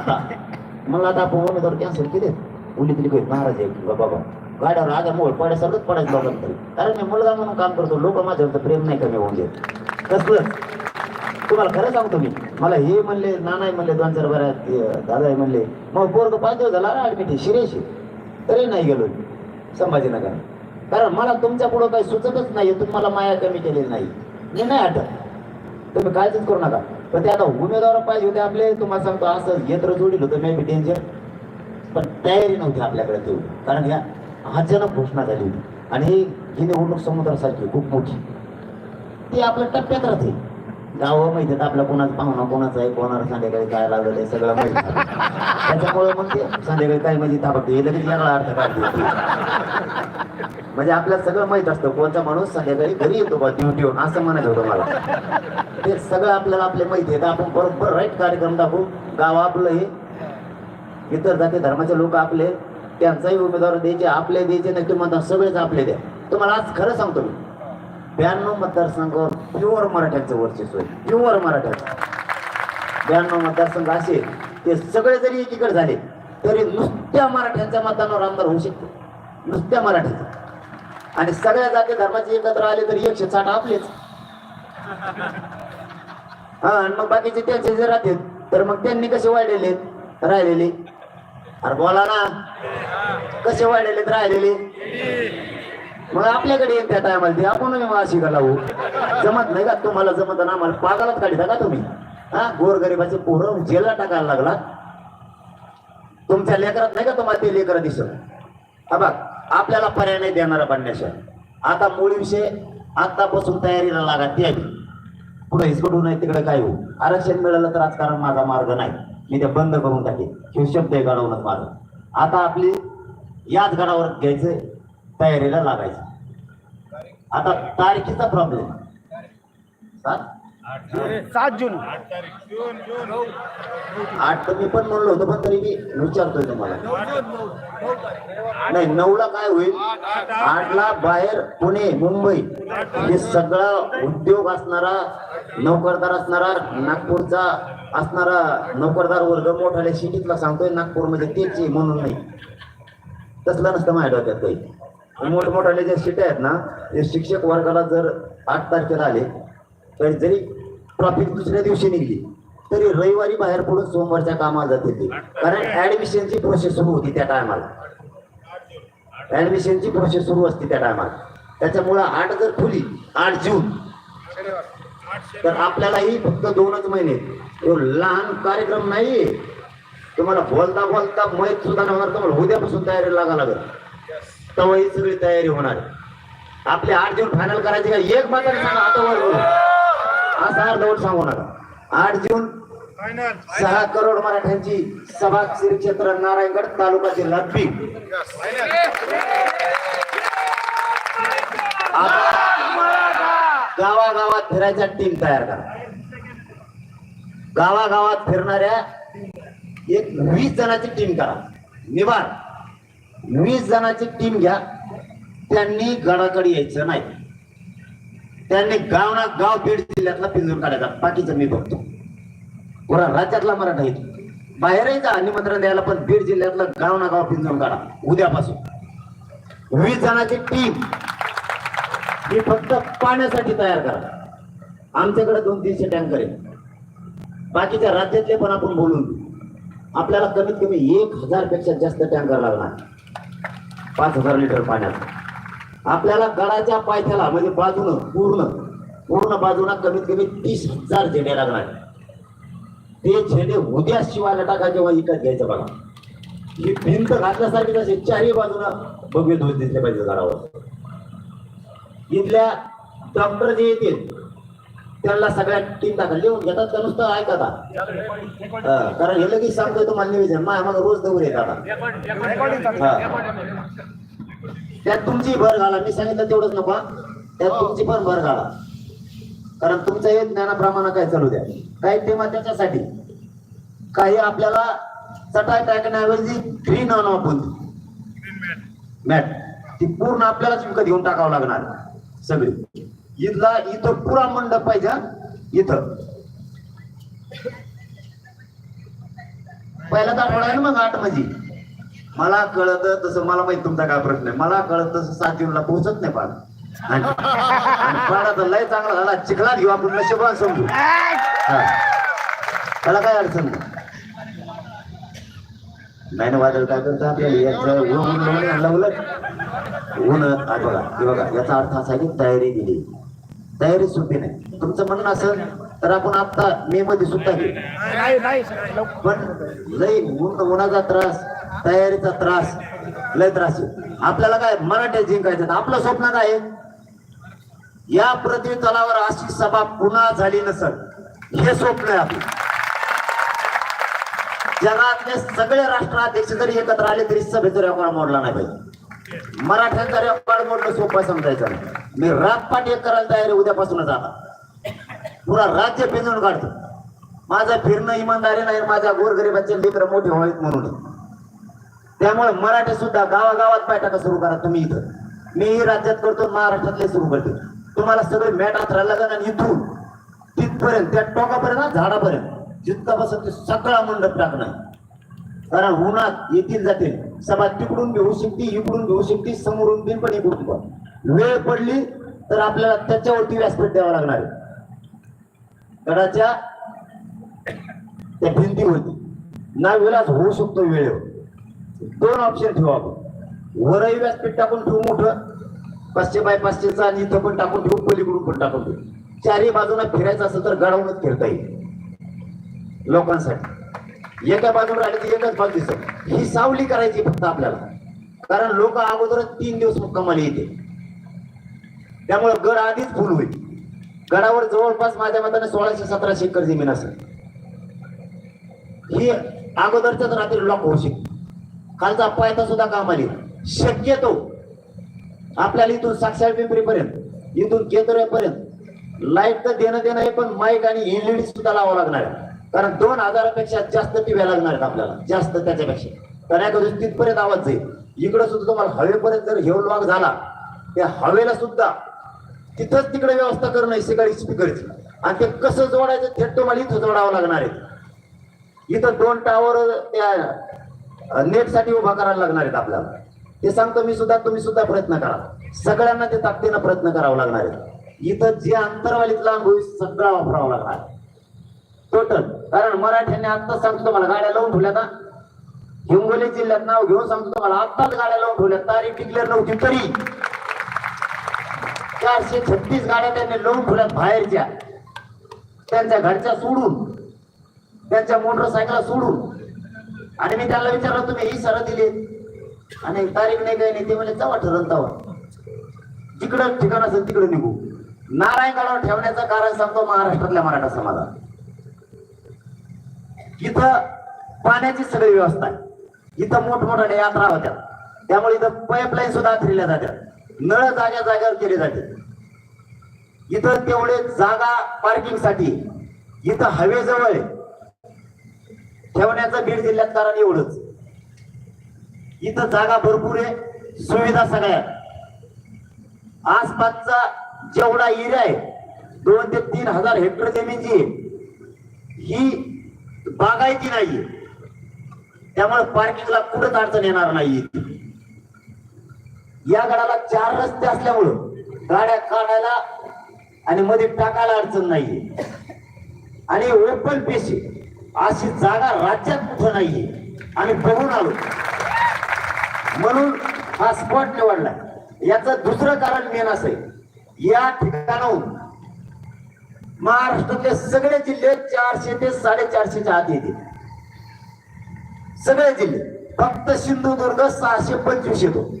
आता मला आता आपण उमेदवार कॅन्सल केले उलीतली काही महाराज आहे की बाबा. गाड्यावर आगा मोळ पड्यासारखंच पडायचं लोकांना तरी. कारण मी मुलगा म्हणून काम करतो. लोक माझ्यावर तर प्रेम नाही कमी होऊन देत. कसलं? तुम्हाला खरं सांगतो मी. मला हे म्हणले नानाही म्हणले दोन चार बऱ्या दादाही म्हणले मग पोरग पाच दिवस झाला ऍडमिट आहे शिरेशी. तरी नाही गेलो मी. संभाजीनगर कारण मला तुमच्या पुढं काही सुचतच नाही तुम्हाला माया कमी केलेली नाही. मी नाही आठवत तुम्ही काळजीच करू नका. पण ते आता उमेदवार पाहिजे होते आपले. तुम्हाला सांगतो असं यंत्र जोडील होतं मे बी डेंजर पण तयारी नव्हती आपल्याकडे तेवढी. कारण ह्या अचानक घोषणा झाली होती. आणि ही ही निवडणूक समुद्रासारखी खूप मोठी. ती आपल्या टप्प्यात राहते. गावं माहिती आहेत आपल्या कोणाचं पाहुणा कोणाचं आहे कोणाला संध्याकाळी काय लागलं ते सगळं माहिती. आहे. त्याच्यामुळे मग ते संध्याकाळी काय म्हणजे ताबडतोब हे लगेच वेगळा अर्थ काढतो. म्हणजे आपल्याला सगळं माहीत असतं कोणता माणूस संध्याकाळी घरी येतो बा ड्युटीवर असं म्हणायचं होतं मला. ते सगळं आपल्याला आपले माहिती आहे तर आपण बरोबर राईट कार्यक्रम दाखवू. गाव आपलं हे. इतर जाती धर्माचे लोक आपले त्यांचाही उमेदवार द्यायचे आपले द्यायचे नक्की तुम्हाला सगळेच आपले द्या. तुम्हाला आज खरं सांगतो मी. ब्याण्णव मतदारसंघावर प्युअर मराठ्यांचं वर्चस्व आहे. प्युअर मराठ्यांचं. ब्याण्णव मतदारसंघ असे ते सगळे जरी एकीकडे झाले तरी नुसत्या मराठ्यांच्या मतांवर आमदार होऊ शकते. नुसत्या मराठीचं आणि सगळ्या जाती धर्माचे एकत्र आले तरी एकशे साठ आपलेच. हा आणि मग बाकीचे त्यांचे जे राहतील तर मग त्यांनी कसे वाढलेले? राहिलेले. अरे बोला ना. कसे वाढलेले? राहिलेले. मग आपल्याकडे येईल त्या टायमाला ते आपण मग अशी लावू? जमत नाही का? तुम्हाला जमत ना आम्हाला पागालाच काढता का तुम्ही? हा? गोरगरिबाचे पोरं जेलला टाकायला लागला तुमच्या लेकरात नाही का तुम्हाला ते लेकर दिसत? हा बघ आपल्याला पर्याय नाही देणारा बनण्याशिवाय आता मूळ विषय आतापासून तयारीला लागा ते पुढे हिसकटू नाही तिकडे काय होऊ? आरक्षण मिळालं तर राजकारण माझा मार्ग नाही. मी ते बंद करून टाकेन. हे शब्द आहे घडवणं माझं आता आपली याच गडावर घ्यायचं तयारीला लागायचं. आता तारखेचा प्रॉब्लेम सात? सात जून. आठ तर मी पण म्हणलो होतो पण तरी मी विचारतोय तुम्हाला. नाही नऊला काय होईल? आठला बाहेर पुणे मुंबई हे सगळा उद्योग असणारा नोकरदार असणारा नागपूरचा असणारा नोकरदार वर्ग मोठाल्या सिटीतला सांगतोय नागपूरमध्ये तेच म्हणून नाही. तसलं नसतं माझ्या डोक्यात काही. मोठमोठाले ज्या सीट आहेत ना ते शिक्षक वर्गाला जर आठ तारखेला आले तर जरी ट्रॉफिक दुसऱ्या दिवशी निघली तरी रविवारी बाहेर पडून सोमवारच्या कामाला जाते ते. कारण ऍडमिशनची प्रोसेस सुरू होती त्या टायमाला ऍडमिशनची प्रोसेस सुरू असते त्या टायमाला त्याच्यामुळं आठ जर खुली आठ जून तर आपल्यालाही फक्त दोनच महिने. तो लहान कार्यक्रम नाहीये. तुम्हाला बोलता बोलता मैत सुद्धा नाही तुम्हाला उद्यापासून तयारी लागा लागत तेव्हा ही सगळी तयारी होणार. आपले आठ जून फायनल करायचे का? एक मात्र सांगा आता वर. असं अर्धवट सांगू नका. आठ जून सहा करोड मराठ्यांची सभा श्री क्षेत्र नारायणगड तालुका जिल्हा आता गावागावात फिरायच्या टीम तयार करा. गावागावात फिरणाऱ्या एक वीस जणांची टीम करा. निवार वीस जणांची टीम घ्या. त्यांनी गडाकडे यायचं नाही. त्यांनी गाव ना गाव बीड जिल्ह्यातला पिंजून काढायचा. बाकीचं मी बघतो. पुरा राज्यातला मराठा येतो. बाहेर जा निमंत्रण द्यायला पण बीड जिल्ह्यातलं गाव ना गाव पिंजून काढा. उद्यापासून. वीस जणांची टीम ही फक्त पाण्यासाठी तयार करा. आमच्याकडे दोन तीनशे टँकर आहे बाकीच्या राज्यातले पण आपण बोलून आपल्याला कमीत कमी एक हजारपेक्षा जास्त टँकर लागणार. पाच हजार लिटर पाण्यात. आपल्याला गडाच्या पायथ्याला म्हणजे बाजूनं पूर्ण पूर्ण बाजूला कमीत कमी तीस हजार झेंडे लागणार. ते झेंडे उद्या शिवायला टाका जेव्हा विकत घ्यायचं बघा. ही भिंत घातल्यासारखी असे चारही बाजूला भव्य ध्वज दिसले पाहिजे झाडावर. इथल्या डॉक्टर जे येतील. त्यांना सगळ्या टीम दाखल लिहून घेतात का नुसतं? ऐकता. कारण हे लगेच सांगतोय तुम्हाला निवेदन. माझ्या मला रोज देऊन येतात. त्यात तुमची भर घाला. मी सांगितलं तेवढंच नको त्यात तुमची पण भर घाला. कारण तुमचं हे ज्ञानाप्रमाणे काय चालू द्या. काही टीमा त्याच्यासाठी? काही आपल्याला चटाय टाकण्याऐवजी ग्रीन आणू आपण मॅट ती पूर्ण आपल्यालाच विकत घेऊन टाकावं लागणार. सगळी. इथला इथं पुरा मंडप पाहिजे. इथं. पहिला आठवडा आहे ना मग आठ म्हणजे मला कळत तसं मला माहीत तुमचा काय प्रश्न आहे. मला कळत तसं सात जूनला पोहोचत नाही पाड आणि आणि पाडा तर लय चांगला झाला चिखलात घेऊ आपण नशिबान समजू. त्याला काय अडचण नाही. नाही ना वादळ काय करतं आपल्याला? याचं ऊन ऊन ऊन आणलं उलट. ऊन आ बघा हे बघा याचा अर्थ असा की तयारी दिली. तयारी सोपी नाही तुमचं म्हणणं असेल तर आपण आता मे मध्ये सुद्धा घेऊ. पण लय ऊन उन्हाचा त्रास तयारीचा त्रास लय त्रास. आपल्याला काय मराठ्या जिंकायचं आपलं स्वप्न काय आहे? या पृथ्वी तलावर अशी सभा पुन्हा झाली नसत हे स्वप्न आहे आपलं जगातले सगळे राष्ट्राध्यक्ष जरी एकत्र आले तरी सभेचा रेकॉर्ड मोडला नाही पाहिजे मराठ्यांचा रेकॉर्ड मोडणं सोपं समजायचं नाही मी रातपाट एक करायला तयार आहे उद्यापासूनच आता. पुरा राज्य पिंजून काढतो. माझं फिरणं इमानदारी नाही माझ्या गोरगरिबाचे लेकर मोठे व्हावेत म्हणून. त्यामुळे मराठी सुद्धा गावागावात बैठका सुरू करा तुम्ही इथं. मीही राज्यात करतो महाराष्ट्रातले सुरू करते. तुम्हाला सगळे मॅटात राहायला लागेल आणि इथून? तिथपर्यंत त्या टोकापर्यंत झाडापर्यंत. जितका बसत ते सगळा मंडप टाकणार कारण उन्हात येतील जातील. सभा तिकडून घेऊ शकते इकडून घेऊ शकते समोरून बिन पण इकडून पण वेळ पडली तर आपल्याला त्याच्यावरती व्यासपीठ द्यावं लागणार आहे. गडाच्या त्या भिंतीवरती ना विलास होऊ शकतो वेळेवर. दोन ऑप्शन ठेवू आपण. वरही व्यासपीठ टाकून ठेवू मोठं. पाचशे बाय पाचशेचा आणि इथं पण टाकून ठेवू पलीकडून पण टाकून ठेवू. चारही बाजूला फिरायचं असेल तर गडावूनच फिरता येईल. लोकांसाठी. एका बाजूला राहिली एकच बाजू दिसत ही सावली करायची फक्त आपल्याला. कारण लोक अगोदरच तीन दिवस मुक्कामाला येते त्यामुळे गड आधीच फुल होईल. गडावर जवळपास माझ्या मताने सोळाशे सतराशे एकर जमीन असेल. ही अगोदरच्याच रात्री लॉक होऊ शकते. खालचा पायथा सुद्धा काम आली शक्यतो आपल्याला इथून साक्षात पिंपरी पर्यंत इथून केतोऱ्यापर्यंत लाइट तर देणं देणं आहे पण माईक आणि एलईडी सुद्धा लावावं लागणार आहे. कारण दोन हजारापेक्षा जास्त टीव्या लागणार आहेत आपल्याला. जास्त त्याच्यापेक्षा. कारण एका दिवशी तिथपर्यंत आवाज जाईल. इकडं सुद्धा तुम्हाला हवेपर्यंत जर हेव वाघ झाला त्या हवेला सुद्धा तिथंच तिकडे व्यवस्था करणं सगळी स्पीकरची आणि ते कसं जोडायचं थेट तुम्हाला इथं जोडावं लागणार आहे. इथं दोन टावर त्या नेटसाठी उभा करायला लागणार आहेत आपल्याला. ते सांगतो मी सुद्धा तुम्ही सुद्धा प्रयत्न करा. सगळ्यांना ते ताकदीनं प्रयत्न करावा लागणार आहे इथं जे अंतरवालीतला अनुभव सगळा वापरावा लागणार टोटल कारण मराठ्यांनी आत्ता सांगतो तुम्हाला गाड्या लावून ठेवल्या ना हिंगोली जिल्ह्यात नाव घेऊन सांगतो तुम्हाला आत्ताच गाड्या लावून ठेवल्या तारीख डिक्लेअर नव्हती तरी. चारशे छत्तीस गाड्या त्यांनी लावून ठेवल्यात बाहेरच्या. त्यांच्या घरच्या सोडून त्यांच्या मोटरसायकल सोडून. आणि मी त्यांना विचारलं तुम्ही ही सर दिली आणि तारीख नाही काही नाही. ते म्हणजे चवा ठरल तवा जिकडं ठिकाण असेल तिकडे निघू. नारायणगडावर ठेवण्याचं कारण सांगतो महाराष्ट्रातल्या मराठा समाजात इथं पाण्याची सगळी व्यवस्था आहे. इथं मोठमोठ्या यात्रा होत्या. त्यामुळे इथं पाईपलाईन सुद्धा फिरल्या जात्या. नळ जाग्या जाग्यावर केले जाते. इथं तेवढे जागा पार्किंगसाठी इथं हवेजवळ आहे. ठेवण्याचं बीड जिल्ह्यात कारण एवढंच. इथं जागा भरपूर आहे सुविधा सगळ्या आसपासचा जेवढा एरिया आहे दोन ते तीन हजार हेक्टर जमीनची ही बागायती नाहीये. त्यामुळे पार्किंगला कुठंच अडचण येणार नाही या गडाला चार रस्ते असल्यामुळं गाड्या काढायला आणि मध्ये टाकायला अडचण नाहीये. आणि ओपन पेशी अशी जागा राज्यात कुठं नाहीये. आम्ही बघून आलो. म्हणून हा स्पॉट निवडला. याचं दुसरं कारण मेन असं या ठिकाणाहून महाराष्ट्रातले सगळे जिल्हे चारशे ते साडेचारशेच्या आत येतील. सगळे जिल्हे. फक्त सिंधुदुर्ग सहाशे पंचवीस येतो.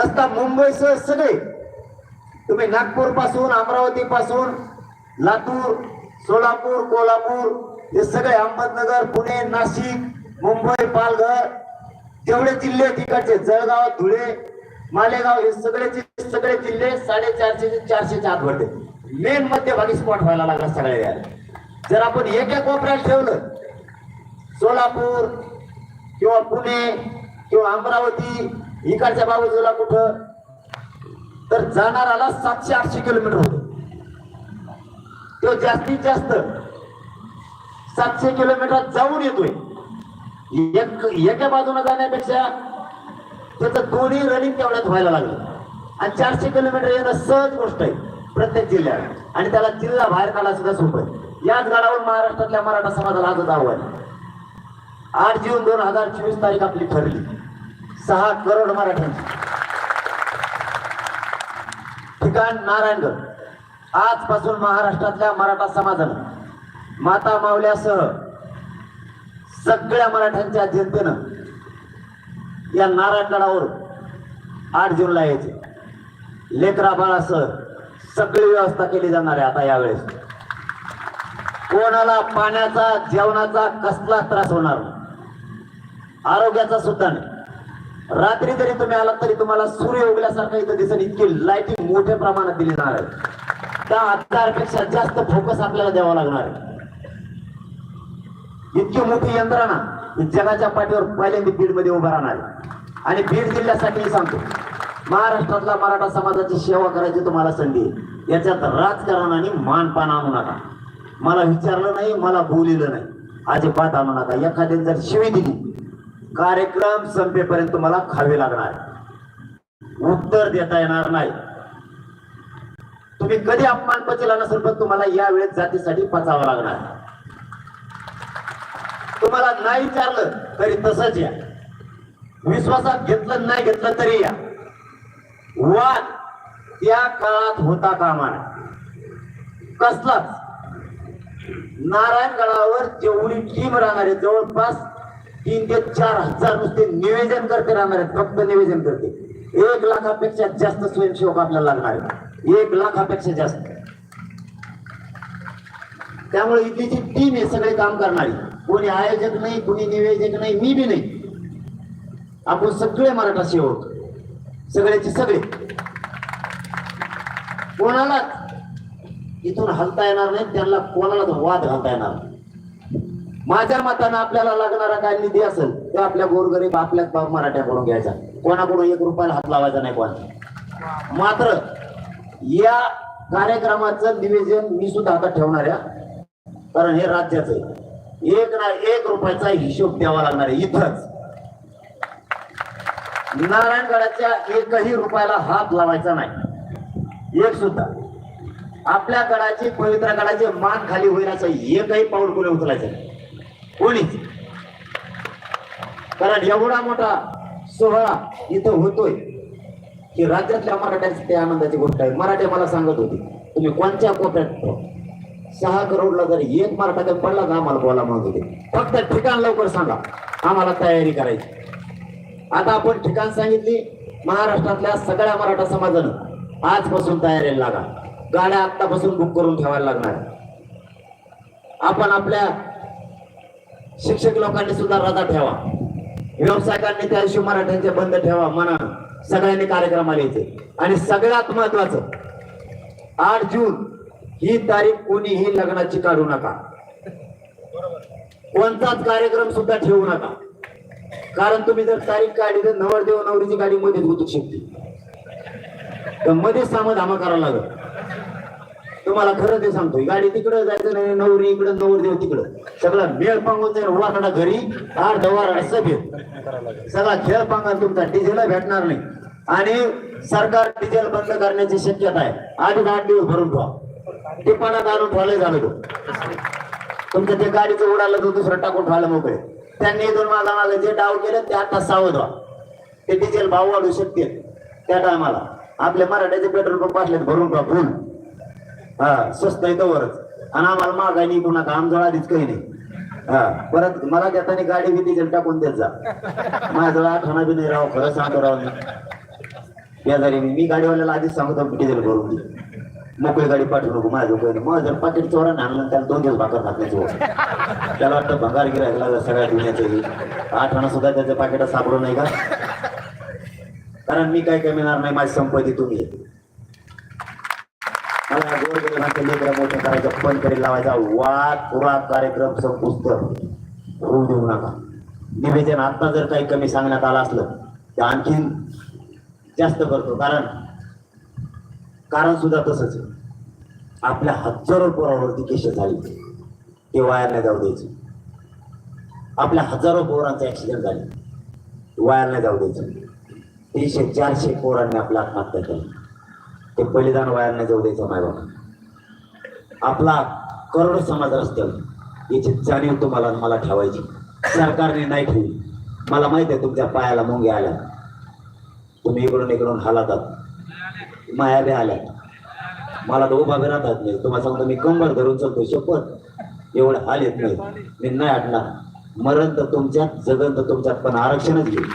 नसता मुंबईसह सगळे तुम्ही नागपूरपासून अमरावती पासून लातूर सोलापूर कोल्हापूर हे सगळे अहमदनगर पुणे नाशिक मुंबई पालघर जेवढे जिल्हे तिकडचे जळगाव धुळे मालेगाव हे सगळे सगळे जिल्हे साडेचारशे ते चारशेच्या आत भरते मेन मध्यभागी स्पॉट व्हायला लागला सगळ्या याला. जर आपण एक एक कोपऱ्यात ठेवलं सोलापूर किंवा पुणे किंवा अमरावती इकडच्या बाजूला कुठं? तर जाणाराला सातशे आठशे किलोमीटर होतो. तो जास्तीत जास्त सातशे किलोमीटर जाऊन येतोय. एक एका बाजूने जाण्यापेक्षा त्याचं दोन्ही रनिंग तेवढ्यात व्हायला लागलं. आणि चारशे किलोमीटर येणं सहज गोष्ट आहे प्रत्येक जिल्ह्यात. आणि त्याला जिल्हा बाहेर काढा सुद्धा सोपं आहे. याच गडावर महाराष्ट्रातल्या मराठा समाजाला आजच आव्हान आहे. आठ जून दोन हजार चोवीस तारीख आपली ठरली. सहा करोड मराठ्यांची ठिकाण नारायणगड. आजपासून महाराष्ट्रातल्या मराठा समाजानं माता मावल्यासह सगळ्या मराठ्यांच्या जनतेनं या नारायणगडावर आठ जूनला यायचे. लेकरा बाळासह सगळी व्यवस्था केली जाणार आहे आता यावेळेस. कोणाला पाण्याचा जेवणाचा कसला त्रास होणार? आरोग्याचा सुद्धा नाही. रात्री जरी तुम्ही आलात तरी तुम्हाला सूर्य उगल्यासारखं इथं दिसेल. इतकी लाईटिंग मोठ्या प्रमाणात दिली जाणार आहे. त्या हजारपेक्षा जास्त फोकस आपल्याला द्यावा लागणार आहे. इतकी मोठी यंत्रणा जगाच्या पाठीवर पहिल्यांदा बीडमध्ये उभा राहणार आणि बीड जिल्ह्यासाठी सांगतो महाराष्ट्रातला मराठा समाजाची सेवा करायची तुम्हाला संधी याच्यात राजकारण आणि मानपान आणू नका. मला विचारलं नाही मला बोलिलं नाही. अजिबात आणू नका. एखाद्याने जर शिवी दिली कार्यक्रम संपेपर्यंत तुम्हाला खावे लागणार. उत्तर देता येणार नाही. तुम्ही कधी अपमान पचला नसेल पण तुम्हाला या वेळेत जातीसाठी पचावं लागणार. तुम्हाला नाही विचारलं तरी तसंच या. विश्वासात घेतलं नाही घेतलं तरी या. वाद त्या काळात होता कामा कसलाच? नारायणगडावर जेवढी टीम राहणार आहे जवळपास तीन ते चार हजार नुसते निवेदन करते राहणार आहेत फक्त निवेदन करते. एक लाखापेक्षा जास्त स्वयंसेवक आपल्याला लागणार आहे एक लाखापेक्षा जास्त. त्यामुळे इथली जी टीम आहे सगळे काम करणारी. कोणी आयोजक नाही कोणी निवेदक नाही मी बी नाही. आपण सगळे मराठा सेवक. सगळ्याचे सगळे. कोणालाच इथून हलता येणार नाही त्यांना कोणालाच वाद घालता येणार नाही. माझ्या मतानं आपल्याला लागणारा काय निधी असेल तो आपल्या गोरगरीब आपल्या मराठ्याकडून घ्यायचा. कोणाकडून एक रुपयाला हात लावायचा नाही कोणाला मात्र या कार्यक्रमाचं निवेदन मी सुद्धा आता ठेवणार आहे. कारण हे राज्याचं एक ना एक रुपयाचा हिशोब द्यावा लागणार आहे इथंच. नारायणगडाच्या एकही रुपयाला हात लावायचा नाही. एक सुद्धा. आपल्या गडाची पवित्र गडाचे मान खाली होईल असं एकही पाऊल कोणी उचलायचं नाही. कोणीच कारण एवढा मोठा सोहळा इथं होतोय की राज्यातल्या मराठ्यांची ते आनंदाची गोष्ट आहे. मराठे मला सांगत होते तुम्ही कोणत्या कोपऱ्यात सहा करोडला जर एक मराठा जर पडला तर आम्हाला बोला म्हणत होते. फक्त ठिकाण लवकर सांगा. आम्हाला तयारी करायची. आता आपण ठिकाण सांगितली महाराष्ट्रातल्या सगळ्या मराठा समाजानं आजपासून तयारीला लागा. गाड्या आत्तापासून बुक करून ठेवायला लागणार. आपण आपल्या शिक्षक लोकांनी सुद्धा रजा ठेवा. व्यावसायिकांनी त्या दिवशी मराठ्यांचे बंद ठेवा म्हणा. सगळ्यांनी कार्यक्रमाला यायचे आणि सगळ्यात महत्वाचं आठ जून ही तारीख कोणीही लग्नाची काढू नका. कोणताच कार्यक्रम सुद्धा ठेवू नका. कारण तुम्ही जर तारीख काढली तर नवरदेव नवरीची गाडी मध्येच गुतू शकते तर मध्येच सामधामा करावं लागत तुम्हाला खरं ते सांगतो गाडी तिकडं जायचं नाही नवरी इकडं नवरदेव तिकडं. सगळं मेळ पांगून जाईल वाकडा घरी अर्ध वारड सभेत. सगळा खेळ पांगा तुमचा डिझेल भेटणार नाही. आणि सरकार डिझेल बंद करण्याची शक्यता आहे. आधी आठ दिवस भरून ठेवा. टिपाणात आणून ठेवलं झालं तुमचं ते गाडीचं उडालं तर दुसरं टाकून ठेवायला मोकळे त्यांनी इथून माझा मागे जे डाव केले ते आता सावध व्हा. ते डिझेल भाव वाढू शकते त्या टायमाला आपले मराठ्याचे पेट्रोल पंप असले भरून ठेवा फुल हा स्वस्त आहे तोवरच. आणि आम्हाला मागाय नाही कुणा काम जवळ आधीच काही नाही. हा परत मला घेताना गाडी बी डिझेल टाकून देत जा. माझ्याजवळ आठवणा बी नाही राव खरं सांगतो राव मी. जरी मी गाडीवाल्याला आधीच सांगतो डिझेल भरून मोकळी गाडी पाठवू नको माझ्या कोणी मग जर पाकिट चोरा आणलं त्याला दोन दिवस भाकर घातल्याची त्याला वाटतं भंगार गिरायला लागला सगळ्या दुनियाचं आठवणा सुद्धा त्याचं पाकिट सापडू नाही का? कारण मी काय कमीणार नाही माझी संपत्ती तुम्ही. मला गोरगरिबांच्या लेकरं मोठं करायचं पण तरी लावायचा. वाद पुरा कार्यक्रम संपुष्ट. होऊ देऊ नका. निवेदन आता जर काही कमी सांगण्यात आलं असलं तर आणखीन जास्त करतो. कारण कारण सुद्धा तसंच आपल्या हजारो पोरावरती केस झाली. ते वायरने जाऊ द्यायचे. आपल्या हजारो पोरांचा ऍक्सिडेंट झाले. वाया नाही जाऊ द्यायचं. तीनशे चारशे पोरांनी आपल्या आत्महत्या केली. ते बलिदान वायांना जाऊ द्यायचं माय बाबा. आपला करोड समाज रस्त्यावर याची जाणीव तुम्हाला मला ठेवायची. सरकारने नाही ठेवली. मला माहिती आहे तुमच्या पायाला मुंग्या आल्या. तुम्ही इकडून इकडून हालातात माया बी आल्या. मला तर उभा बी राहतात नाही. तुम्हाला सांगतो मी कंबर धरून चालतो शपथ. एवढं हाल येत नाही मी नाही आटणार मरण तर तुमच्यात जगन तर तुमच्यात पण आरक्षणच घेईल.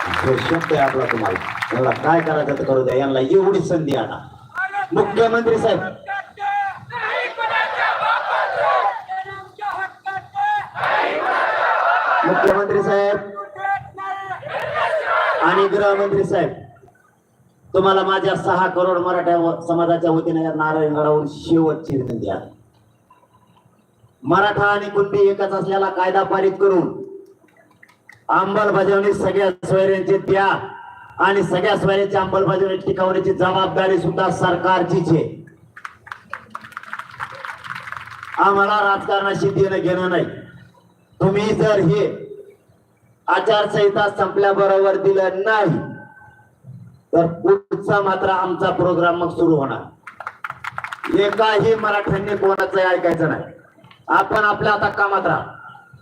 हे शब्द आहे आपला तुम्हाला मला काय करायचं तर करू द्या यांना एवढी संधी आता मुख्यमंत्री साहेब मुख्यमंत्री साहेब आणि गृहमंत्री साहेब तुम्हाला माझ्या सहा करोड मराठा समाजाच्या वतीने या नारायणगडावरून शेवटची विनंती आहे. मराठा आणि कुणबी एकच असलेला कायदा पारित करून अंमलबजावणी सगळ्या सोयऱ्यांची द्या. आणि सगळ्या सोयऱ्यांची अंमलबजावणी टिकवण्याची जबाबदारी सुद्धा सरकारचीच आहे. आम्हाला राजकारणाशी देणं घेणं नाही. तुम्ही जर हे आचारसंहिता संपल्याबरोबर दिलं नाही तर पुढचा मात्र आमचा प्रोग्राम मग सुरू होणार. एकाही मराठ्यांनी कोणाचं ऐकायचं नाही. आपण आपल्या आता कामात राहा.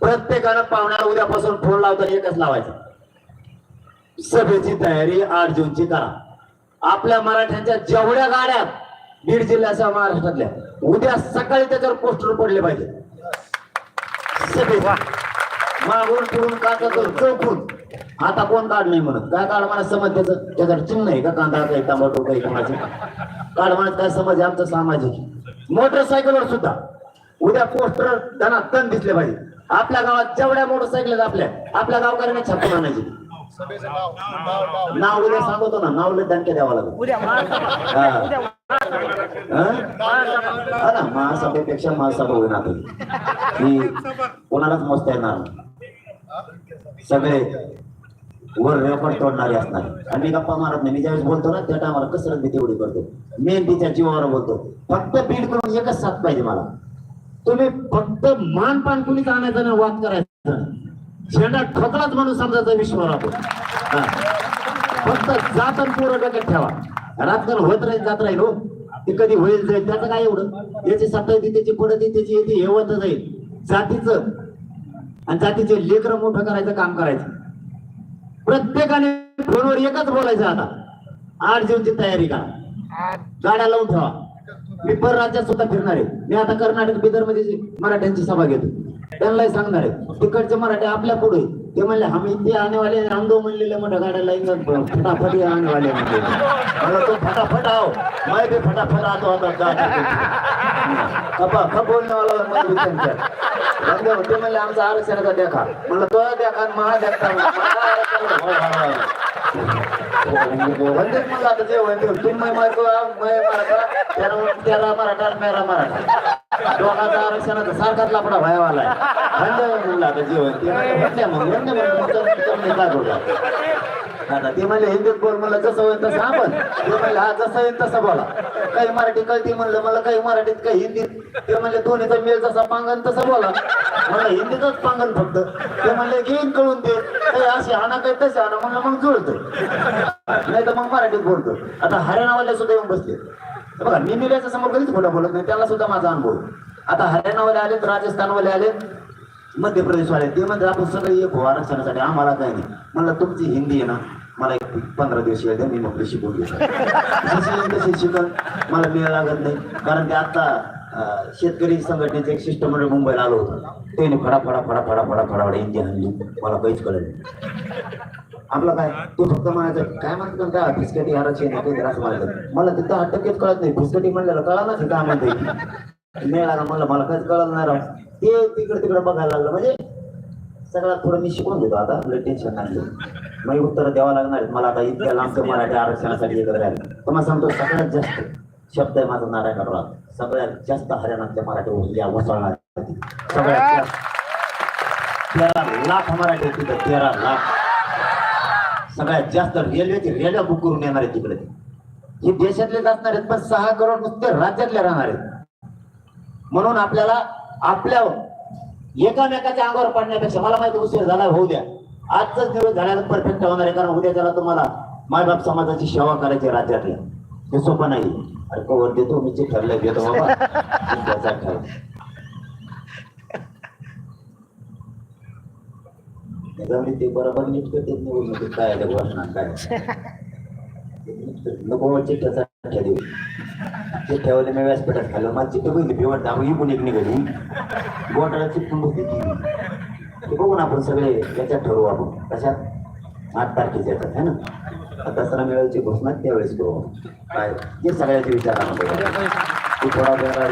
प्रत्येकानं पाहुण्याला उद्यापासून फोन लावताना एकच लावायचा. सभेची तयारी आठ जूनची करा. आपल्या मराठ्यांच्या जेवढ्या गाड्या बीड जिल्ह्याच्या महाराष्ट्रातल्या उद्या सकाळी त्याच्यावर पोस्टर पडले पाहिजे. सभेचा मागून पुढून काचाचं चौकून आता कोण काढ नाही म्हणत? काय काढ मला समज त्याचं त्याच्यावर चिन्ह आहे का? कांदा काही टमाटो काही कोणाचे काढ म्हणत काय समज आहे? आमचं सामाजिक. मोटरसायकलवर सुद्धा. उद्या पोस्टर त्यांना तण दिसले पाहिजे. आपल्या गावात जेवढ्या मोटरसायकल आपल्या आपल्या गावकऱ्यांना छापून आणायची नाव उद्या सांगतो ना नाव दणके द्यावा लागेल. ना महासभेपेक्षा महासभा होईन आता ही कोणालाच मोजता येणार. सगळे वर रेकॉर्ड तोडणारे असणार. आणि मी गप्पा मारत नाही. मी ज्यावेळेस बोलतो ना त्या टायमाला कसरत मी तेवढी करतो. मेहनतीच्या जीवावर बोलतो. फक्त बीड करून एकच साथ पाहिजे मला. तुम्ही फक्त मान पान कुणीच आणायचं ना वाद करायचा. झेंडा ठोकलाच म्हणून समजायचा विश्वावर आपण. फक्त जात आणि पोरं डोक्यात ठेवा. राजकारण होत राहील जात राहील हो. ते कधी होईल जाईल त्याचं काय एवढं? याची सत्ता येते त्याची पडत त्याची येते हे होत जाईल. जातीचं आणि जातीचे लेकर मोठं करायचं काम करायचं. प्रत्येकाने फोनवर एकच बोलायचं आता. आठ जूनची तयारी करा. गाड्या लावून ठेवा. मी परराज्यात सुद्धा फिरणार आहे. मी आता कर्नाटक बिदरमध्ये मराठ्यांची सभा घेतो त्यांनाही सांगणार आहे. तिकडचे मराठे आपल्या पुढे ते म्हणले आम्ही ते आणेवाले रामदेव म्हणलेले मोठ्या गाड्याला लाईन फटाफट ये आणेवाले म्हणले. मला तो फटाफट आहो. मैं बी फटाफट आतो आता रामदेव ते म्हणले आमचा आरक्षणाचा देखा म्हणलं तो देखा महा देखा महा आरक्षण होय, होय, होय. वंदे म्हणलं आता जे वंदे तुम्ही मायको मैं मराठा त्याला त्याला मराठा आणि मेरा मराठा दोघांचा आरक्षणाचा सारखाच लापडा व्हायवाला आहे वंदे म्हणलं आता जे वंदे वंदे मग वंदे आता ते म्हणले हिंदीत बोल म्हणलं जसं होईल तसं आपण ते म्हणले हा जसं येईल तसं बोला. काही मराठी कळती म्हणलं मला काही मराठीत काही हिंदीत. ते म्हणले दोन्हीचा मेल जसा पांगण तसं बोला. म्हणलं हिंदीतच पांगण फक्त. ते म्हणले घेईन कळून दे. काही अशी आणा काही तसे आणा म्हणलं मग जुळतं नाही तर मग मराठीत बोलतो आता हरियाणावाले सुद्धा येऊन बसले. बघा मी मिल्याच्या समोर कधीच खोटा बोलत नाही त्याला सुद्धा माझा अनुभव. आता हरियाणावाले आलेत राजस्थानवाले आलेत मध्य प्रदेशवाले ते म्हणजे आपण सगळे एक हो आरक्षणासाठी आम्हाला काही नाही. म्हणलं तुमची हिंदी आहे ना पंधरा दिवस वेळ द्या मी मग शिकून घेऊ. जशी येईल शिकल मला वेळ लागत नाही. कारण ते आता शेतकरी संघटनेचं एक शिष्टमंडळ मुंबईला आलो होतं. त्याने फडा फडा फडा फडा फडा फडा हिंदी हल्ली मला काहीच कळलं नाही. आपलं काय? तू फक्त म्हणायचं काय म्हणतो काय फिसकटी आरक्षण आहे त्रास म्हणायचं. मला तिथं आठ टक्केच कळत नाही. फिसकटी म्हणलेलं कळा ना काय म्हणते मिळाला म्हणलं मला काहीच कळलं नाही राव. ते तिकडे तिकडे बघायला लागलं. म्हणजे सगळ्यात थोडं मी शिकून घेतो आता. आपलं टेन्शन नाही. मग उत्तर द्यावं लागणार. मला आता इतक्या लांबचं मराठी आरक्षणासाठी एकत्र राहिलं तुम्हाला सांगतो सगळ्यात जास्त शब्द आहे माझा नारायण सगळ्यात जास्त हरियाणातल्या मराठी उरल्या वसळणार सगळ्यात जास्त. तेरा लाख मराठी तिथं तेरा लाख. सगळ्यात जास्त रेल्वेची रेल्वे बुक करून येणार आहेत तिकडे. हे देशातलेच असणार आहेत पण सहा करोड नुसते राज्यातले राहणार आहेत. म्हणून आपल्याला आपल्या एकामेकाच्या अंगावर पडण्यापेक्षा मला माहिती उशीर झाला होऊ द्या. आजचाच दिवस झाल्याला परफेक्ट होणार आहे कारण उद्या त्याला तुम्हाला मायबाप समाजाची सेवा करायची राज्यातल्या हे सोपं नाही. अरे कवर देतो? मी ठरलंय देतो बाबा. त्याचा त्याच्यामुळे ते बरोबर नीट करते निवडणुकीत काय आहे, घोषणा काय नको चिठ्ठ्याचा चिठ्ठ्या देऊ. चिठ्ठ्यावाले मी व्यासपीठात खाल्लं. माझी चिठ्ठी बघितली पिवट दाबू ही पण एक निघाली. बोटाला चिपकून बसली बघून ते आपण सगळे याच्यात ठरवू आपण. कशात? आठ तारखेच्या येतात है ना? दसरा मिळायची घोषणा त्यावेळेस करू काय? हे सगळ्याचे विचार थोडा वेगळा